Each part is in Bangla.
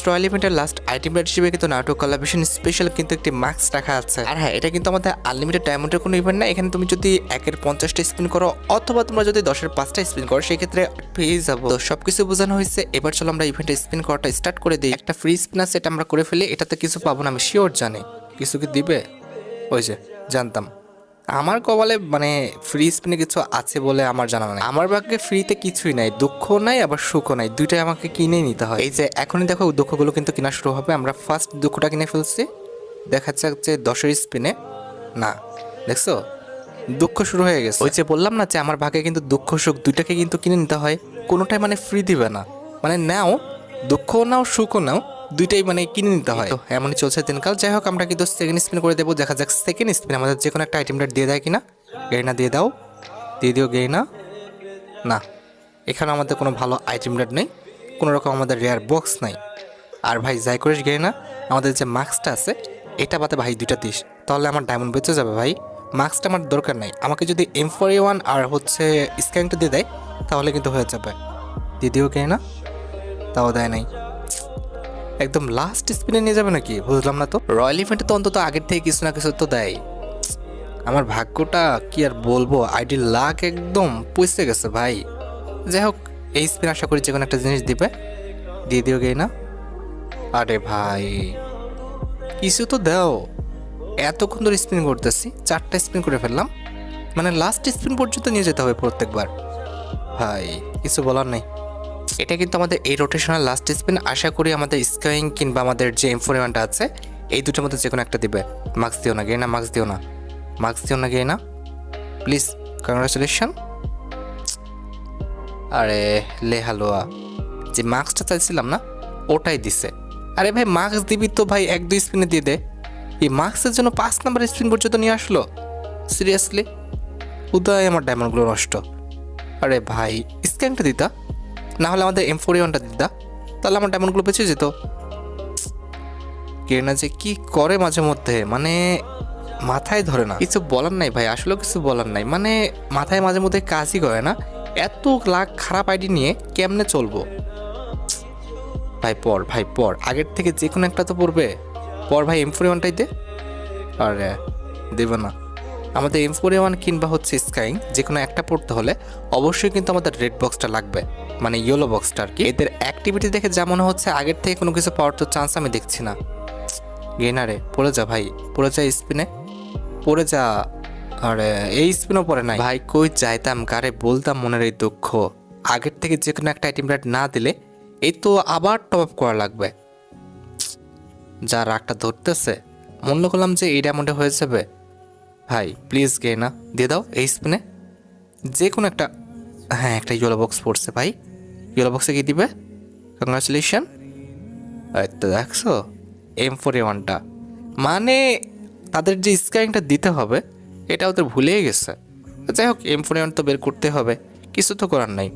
লাস্ট রয়্যাল ইভেন্টের লাস্ট আইটেম হিসেবে কিন্তু নাটক কলাবেশন স্পেশাল কিন্তু একটি মাস্ক রাখা আছে। আর হ্যাঁ এটা কিন্তু আমাদের আনলিমিটেড ডায়মন্ডের কোনো ইভেন্ট না। এখানে তুমি যদি একের পঞ্চাশটা স্পিন করো, অথবা তোমরা যদি দশের পাঁচটা স্পিন করো, সেক্ষেত্রে পেয়ে যাব। তো সবকিছু বোঝানো হয়েছে। এবার চলো আমরা ইভেন্টে স্পিন করাটা স্টার্ট করে দিই। একটা ফ্রি স্পিন আছে, এটা আমরা করে ফেলি। এটাতে কিছু পাবো না, আমি শিওর জানি। কিছু কি দিবে? ওই যে, জানতাম। আমার কপালে মানে ফ্রি স্পিনে কিছু আছে বলে আমার জানা নাই। আমার ভাগ্যে ফ্রিতে কিছুই নাই দুঃখ নাই, আবার সুখও নাই। দুইটাই আমাকে কিনে নিতে হয়। এই যে এখনই দেখো, দুঃখগুলো কিন্তু কেনা শুরু হবে। আমরা ফার্স্ট দুঃখটা কিনে ফেলছি। দেখা যাচ্ছে দশের স্পিনে না, দেখছ? দুঃখ শুরু হয়ে গেছে। ওই যে বললাম না যে আমার ভাগে কিন্তু দুঃখ, সুখ দুইটাকে কিন্তু কিনে নিতে হয়। কোনোটাই মানে ফ্রি দিবে না। মানে নাও, দুঃখও নাও, সুখও নাও। দুইটাই মানে কিনে নিতে হয়। তো, এমনই চলছে দিনকাল। যাই হোক, আমরা কিন্তু সেকেন্ড স্পিন করে দেবো। দেখা যাক সেকেন্ড স্পিন আমাদের যে কোনো একটা আইটেম রেট দিয়ে দেয় কিনা। গেইনা দিয়ে দাও। দিয়ে দিও গেইনা না এখানে আমাদের কোনো ভালো আইটেম রেট নেই। কোনো রকম আমাদের রেয়ার বক্স নাই। আর ভাই, যাই করিস গেইনা আমাদের যে মাস্কটা আছে, এটা বাদে ভাই দুইটা দিস। তাহলে আমার ডায়মন্ড বেঁচে যাবে ভাই। মাস্কটা আমার দরকার নাই। আমাকে যদি এম ফোর ওয়ান আর হচ্ছে স্ক্যানটা দিয়ে দেয়, তাহলে কিন্তু হয়ে যাবে। দিয়ে দিও গেইনা তাও দেয় নাই। একদম লাস্ট স্পিনে নিয়ে যাবে নাকি? বুঝলাম না তো। রয়্যাল ইভেন্টে তো অন্তত আগের থেকে কিছু না কিছু তো দেয়। আমার ভাগ্যটা কি আর বলব? আইডি লাখ একদম পয়সে গেছে ভাই। যাই হোক, এই স্পিন আশা করি যে কোনো একটা জিনিস দিবে। দিয়ে দিও গেই না আরে ভাই, কিছু তো দাও। এতক্ষণ ধরে স্পিন করতেছি, চারটা স্পিন করে ফেললাম। মানে লাস্ট স্পিন পর্যন্ত নিয়ে যেতে হবে প্রত্যেকবার। ভাই, কিছু বলার নেই। এটা কিন্তু আমাদের এই রোটেশনাল লাস্ট স্পিন আশা করি আমাদের স্কাইং কিংবা আমাদের যে এমফোরিমানটা আছে, এই দুটোর মধ্যে যে কোনো একটা দিবে। মার্কস দিও না গে না মার্কস দিও না। মার্কস দিও না গে না। প্লিজ কংগ্রাচুলেশন আরে, লে হালুয়া। যে মার্কসটা চাইছিলাম না, ওটাই দিছে। আরে ভাই মার্কস দিবি তো ভাই, এক, দুই স্পিনে দিয়ে দে। এই মার্কসের জন্য পাঁচ নাম্বার স্পিন পর্যন্ত নিয়ে আসলো? সিরিয়াসলি উদয়, আমার ডায়মন্ডগুলো নষ্ট। আরে ভাই স্ক্যানটা দিতা। না হলে আমাদের এম ফোর ওয়ানটা দিতা তাহলে আমার ডায়মন্ডগুলো বেঁচে যেত কেনা যে কি করে মাঝে মধ্যে মানে মাথায় ধরে না। কিছু বলার নাই ভাই আসলে কিছু বলার নাই। মানে মাথায় মাঝে মধ্যে কাজই করে না। এত লাখ খারাপ আইডি নিয়ে কেমনে চলবো? ভাই পর ভাই পর। আগের থেকে যে কোনো একটা তো পড়বে। পর ভাই এম ফোর ওয়ানটাই দে। আর, দেবে না। আমাদের এম ফোর ওয়ান কিংবা হচ্ছে স্কাইং যে কোনো একটা পড়তে হলে অবশ্যই কিন্তু আমাদের রেড বক্সটা লাগবে। মানে ইয়েলো বক্সটা আর কি। এদের অ্যাক্টিভিটি দেখে যা মনে হচ্ছে আগের থেকে কোনো কিছু পাওয়ার তো চান্স আমি দেখছি না। গেনারে পড়ে যা ভাই, পড়ে যা স্পিনে পড়ে যা। আরে, এই স্পিনও পরে নাই। ভাই, কই যাইতাম, কারে বলতাম মনের এই দুঃখ? আগের থেকে যে কোনো একটা আইটেম রেট না দিলে এই তো আবার টপ আপ করা লাগবে। যা রাগটা ধরতেছে। মনে করলাম যে এই ডায়মন্ডে হয়ে যাবে। ভাই প্লিজ গে না দিয়ে দাও এই স্পিনে যে কোনো একটা হ্যাঁ একটা ইয়েলো বক্স পড়ছে ভাই। ইয়েলো বক্সে কী দিবে? কংগ্রাচুলেশন তো দেখছ? এম ফোর ওয়ানটা মানে তাদের যে স্ক্যানিংটা দিতে হবে, এটা ওদের ভুলেই গেছে। যাই হোক এম ফোর ওয়ান তো বের করতে হবে। কিছু তো করার নাই।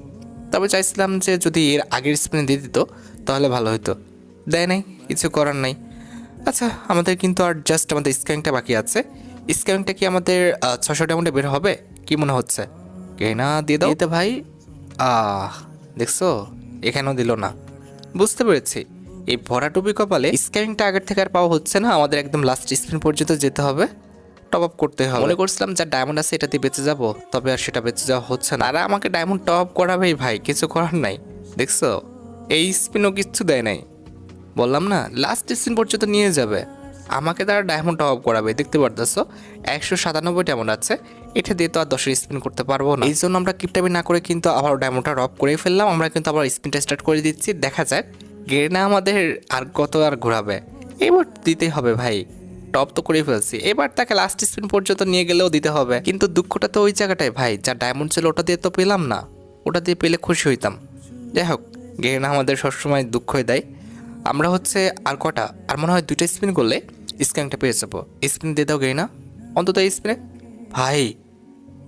তবে চাইছিলাম যে যদি এর আগের স্পিনে দিয়ে দিত, তাহলে ভালো হতো দেয় নাই, কিছু করার নাই। আচ্ছা আমাদের কিন্তু আর জাস্ট আমাদের স্ক্যানিংটা বাকি আছে। স্ক্যানিংটা কি আমাদের ছশো ডায়মন্ডে বের হবে? কি মনে হচ্ছে? কেনা দিয়ে দাও। ভাই, আহ দেখছ? এখানেও দিল না। বুঝতে পেরেছি। এই ভরা টুপি কপালে স্ক্যানিংটা আগের থেকে আর পাওয়া হচ্ছে না। আমাদের একদম লাস্ট স্পিন পর্যন্ত যেতে হবে। টপ আপ করতে হবে। মনে করছিলাম যা ডায়মন্ড আছে এটাতে বেঁচে যাব। তবে আর সেটা বেঁচে যাওয়া হচ্ছে না। আর আমাকে ডায়মন্ড টপ আপ করাবেই ভাই, কিছু করার নাই। দেখছ? এই স্পিনও কিচ্ছু দেয় নাই। বললাম না লাস্ট স্পিন পর্যন্ত নিয়ে যাবে। আমাকে তারা ডায়মন্ড টপ করাবে, দেখতে পারতেছো? একশো সাতানব্বই ডায়মন্ড আছে। এটা দিয়ে তো আর দশের স্পিন করতে পারব না। এই জন্য আমরা কিপটাবি না করে কিন্তু আবার ডায়মন্ডটা রপ করে ফেললাম। আমরা কিন্তু আবার স্পিনটা স্টার্ট করে দিচ্ছি। দেখা যাক, গেরনা আমাদের আর কত আর ঘোরাবে। এবার দিতেই হবে ভাই। টপ তো করে ফেলছি। এবার তাকে লাস্ট স্পিন পর্যন্ত নিয়ে গেলেও দিতে হবে। কিন্তু দুঃখটা তো ওই জায়গাটায় ভাই, যা ডায়মন্ড ছিল ওটা দিয়ে তো পেলাম না। ওটা দিয়ে পেলে খুশি হইতাম। যাই হোক, গেরনা আমাদের সবসময় দুঃখই দেয়। আমরা হচ্ছে আর কটা? আর মনে হয় দুইটা স্পিন করলে স্ক্যানটা পেয়ে যাব। স্পিন দিয়ে দাও গেইনা। অন্তত স্পিনে ভাই,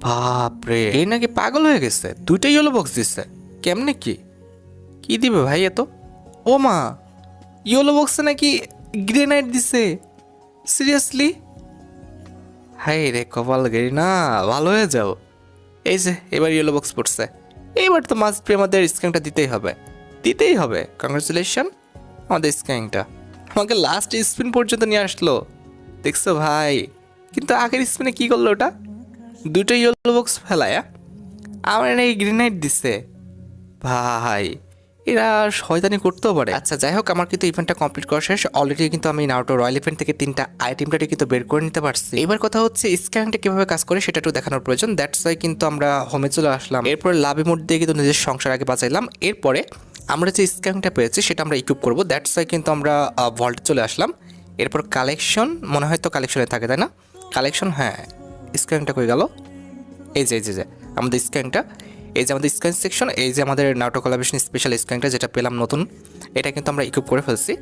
বাপরে। এই নাকি পাগল হয়ে গেছে। দুইটাই ইয়েলো বক্স দিচ্ছে কেমনে কি? কি দিবে ভাই এত? ও মা ইয়েলো বক্সে নাকি গ্রেনাইট দিছে। সিরিয়াসলি হাই রে কপাল গেরি না ভালো হয়ে যাও। এই যে, এবার ইয়েলো বক্স পড়ছে। এবার তো মাস্ট আমাদের স্ক্যানটা দিতেই হবে। দিতেই হবে। কংগ্রেচুলেশন আমাদের স্ক্যাংটা আমাকে লাস্ট স্পিন পর্যন্ত নিয়ে আসলো। দেখছ ভাই? কিন্তু আগের স্পিনে কি করল ওটা? দুটো ইয়েলো বক্স ফেলায় আমার নাকি গ্রেনাইট দিচ্ছে ভাই, এরা শয়তানি করতেও পারে। আচ্ছা যাই হোক, আমার কিন্তু ইভেন্টটা কমপ্লিট করা শেষ। অলরেডি কিন্তু আমি নাউটো রয়্যাল ইভেন্ট থেকে তিনটা আইটেমটাকে কিন্তু বের করে নিতে পারছি। এবার কথা হচ্ছে স্ক্যানটা কীভাবে কাজ করে সেটা একটু দেখানোর প্রয়োজন। দ্যাটস ওয়াই কিন্তু আমরা হোমে চলে আসলাম। এরপর লাভে মোড দিয়ে কিন্তু নিজের সংসার আগে বাঁচাইলাম। এরপরে আমরা যে স্ক্যানটা পেয়েছি, সেটা আমরা ইকুইপ করব। দ্যাটস ওয়াই কিন্তু আমরা ভল্টে চলে আসলাম। এরপর কালেকশন মনে হয় তো কালেকশনে থাকে, তাই না? কালেকশন হ্যাঁ। স্ক্যানটা কই গেল? এই যে এই যে আমাদের স্ক্যানটা। এই যে আমাদের স্ক্যান সেকশন এই যে আমাদের নাটক কলাবেশন স্পেশাল স্ক্যানটা যেটা পেলাম নতুন, এটা কিন্তু আমরা ইকুইপ করে ফেলছি।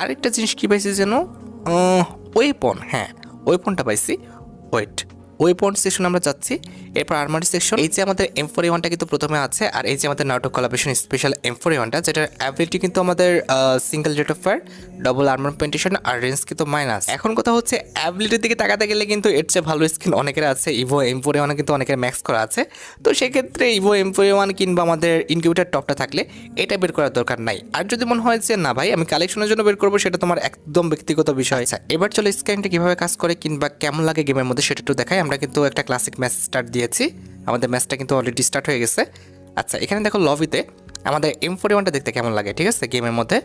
আরেকটা জিনিস কী পাইছি যেন? ওয়েপন হ্যাঁ ওয়েপনটা পাইছি। ওয়েট ওয়েপন সেকশন আমরা যাচ্ছি। এরপর আর্মারি সেকশন এই যে আমাদের এম ফোর ওয়ানটা কিন্তু প্রথমে আছে, আর এই যে আমাদের নাটক কলাবেশন স্পেশাল এম ফোর ওয়ানটা যেটার অ্যাবিলিটি কিন্তু আমাদের single rate of fire double armour penetration R range কিন্তু মাইনাস এখন কথা হচ্ছে অ্যাবিলিটির দিকে তাকাতে গেলে কিন্তু এর চেয়ে ভালো স্কিন অনেকের আছে। ইভো এম ফোর ওয়ানে কিন্তু অনেকের ম্যাক্স করা আছে। তো সেক্ষেত্রে ইভো এম ফোর ওয়ান কিংবা আমাদের ইনকিউবেটার টপটা থাকলে এটা বের করার দরকার নাই। আর যদি মনে হয় যে না ভাই, আমি কালেকশনের জন্য বের করব, সেটা তোমার একদম ব্যক্তিগত বিষয়। আচ্ছা এবার চলো স্ক্যানটা কীভাবে কাজ করে কিংবা কেমন লাগে গেমের মধ্যে সেটা একটু দেখাই। আমরা কিন্তু একটা ক্লাসিক ম্যাচ স্টার্ট দিয়েছি। আমাদের ম্যাচটা কিন্তু অলরেডি স্টার্ট হয়ে গেছে। আচ্ছা এখানে দেখো লবিতে আমাদের এম ফোর্টি ওয়ানটা দেখতে কেমন লাগে, ঠিক আছে? গেমের মধ্যে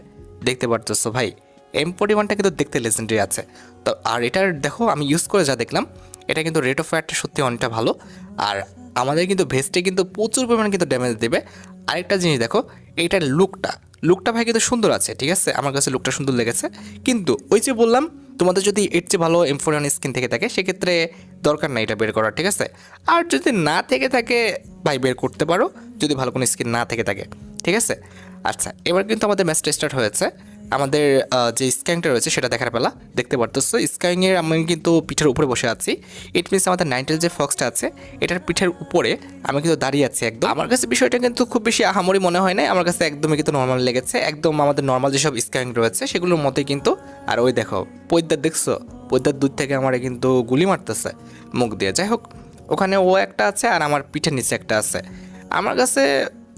দেখতে পারতেছো ভাই। এম ফোর্টি ওয়ানটা কিন্তু দেখতে লেজেন্ডারি আছে। তো, আর এটার দেখো, আমি ইউজ করে যা দেখলাম, এটা কিন্তু রেট অফ ফায়ারটা সত্যি অনেকটা ভালো। আর আমাদের কিন্তু ভেস্টে কিন্তু প্রচুর পরিমাণে কিন্তু ড্যামেজ দেবে। আরেকটা জিনিস দেখো এইটার লুকটা লুকটা ভাই কিন্তু সুন্দর আছে, ঠিক আছে? আমার কাছে লুকটা সুন্দর লেগেছে। কিন্তু ওই যে বললাম তোমাদের যদি এর চেয়ে ভালো এমফোরিয়ান স্কিন থেকে থাকে, সেক্ষেত্রে দরকার নাই এটা বের করার, ঠিক আছে? আর যদি না থেকে থাকে, ভাই বের করতে পারো। যদি ভালো কোনো স্কিন না থেকে থাকে, ঠিক আছে? আচ্ছা এবার কিন্তু আমাদের ম্যাচটা স্টার্ট হয়েছে। আমাদের যে স্ক্যাংটা রয়েছে সেটা দেখার বেলা দেখতে পারতেছো, স্ক্যাংয়ের আমি কিন্তু পিঠের উপরে বসে আছি। ইট মিনস আমাদের নাইনটেল যে ফক্সটা আছে, এটার পিঠের উপরে আমি কিন্তু দাঁড়িয়ে আছি একদম। আমার কাছে বিষয়টা কিন্তু খুব বেশি আহামরি মনে হয় না আমার কাছে একদমই কিন্তু নর্মাল লেগেছে। একদম আমাদের নর্মাল যেসব স্ক্যাং রয়েছে, সেগুলোর মতোই কিন্তু, আর ওই দেখো পৈদ্যার দেখছ? পৈদ্যার দূর থেকে আমার কিন্তু গুলি মারতেছে, মুখ দিয়ে। যাই হোক, ওখানে ও একটা আছে আর আমার পিঠের নিচে একটা আছে। আমার কাছে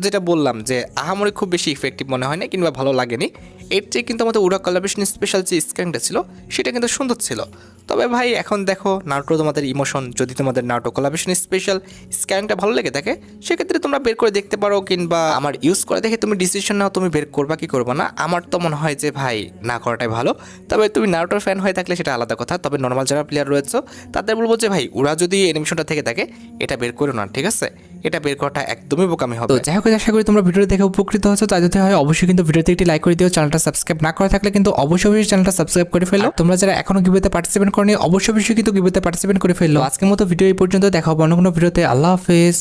যেটা বললাম যে, আহামরি খুব বেশি ইফেক্টিভ মনে হয় না কিংবা ভালো লাগেনি। এর চেয়ে কিন্তু আমাদের উড়া কলাবেশন স্পেশাল যে স্ক্যানটা ছিল, সেটা কিন্তু সুন্দর ছিল। তবে ভাই, এখন দেখো নাটক তোমাদের ইমোশন যদি তোমাদের নাটক কলাবেশন স্পেশাল স্ক্যানটা ভালো লেগে থাকে, সেক্ষেত্রে তোমরা বের করে দেখতে পারো কিংবা আমার ইউজ করে দেখে তুমি ডিসিশন নাও, তুমি বের করবা কি করবা না। আমার তো মনে হয় যে ভাই, না করাটাই ভালো। তবে তুমি নারুটোর ফ্যান হয়ে থাকলে সেটা আলাদা কথা। তবে নর্মাল যারা প্লেয়ার রয়েছে, তাদের বলব যে ভাই ওরা যদি অ্যানিমেশনটা থেকে থাকে, এটা বের করো না ঠিক আছে? এটা বের করাটা একদমই বোকামি হবে। তো যাই হোক আশা করি তোমরা ভিডিও দেখে উপকৃত হয়েছো। তাই যদি হয় অবশ্যই কিন্তু ভিডিওতে একটি লাইক করে দিও। চ্যানেলটা সাবস্ক্রাইব না করে থাকলে কিন্তু অবশ্যই অবশ্যই চ্যানেলটা সাবস্ক্রাইব করে ফেলো। তোমরা যারা এখনও গিবেতে পার্টিসিপেট করনি অবশ্যই অবশ্যই কিন্তু গিবেতে পার্টিসিপেট করে ফেলল আজকের মতো ভিডিও এই পর্যন্ত। দেখা হবে অন্য কোনো ভিডিওতে। আল্লাহ হাফেজ।